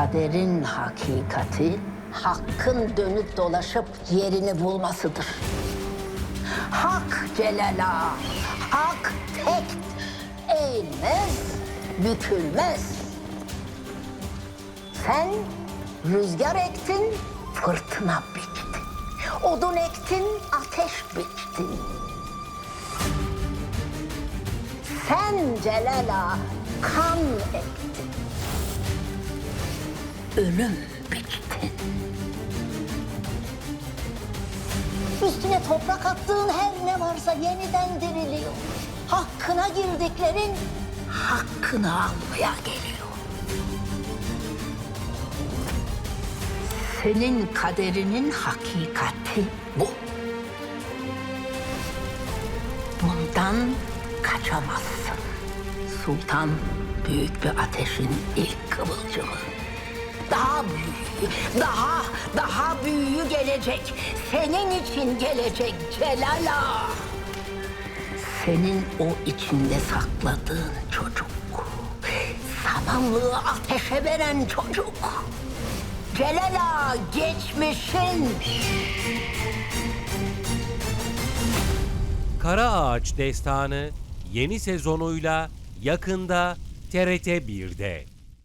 Kaderin hakikati hakkın dönüp dolaşıp yerini bulmasıdır. Hak Celal'a, hak tek eğilmez, bükülmez. Sen rüzgar ektin, fırtına biçtin. Odun ektin, ateş biçtin. Sen Celal'a kan ektin. Ölüm biçtin. Üstüne toprak attığın her ne varsa yeniden diriliyor. Hakkına girdiklerin hakkını almaya geliyor. Senin kaderinin hakikati bu. Bundan kaçamazsın. Sultan büyük bir ateşin ilk kıvılcımı. Daha büyüğü, daha, daha büyüğü gelecek. Senin için gelecek Celala. Senin o içinde sakladığın çocuk. Samanlığı ateşe veren çocuk. Celala geçmişin. Kara Ağaç Destanı yeni sezonuyla yakında TRT 1'de.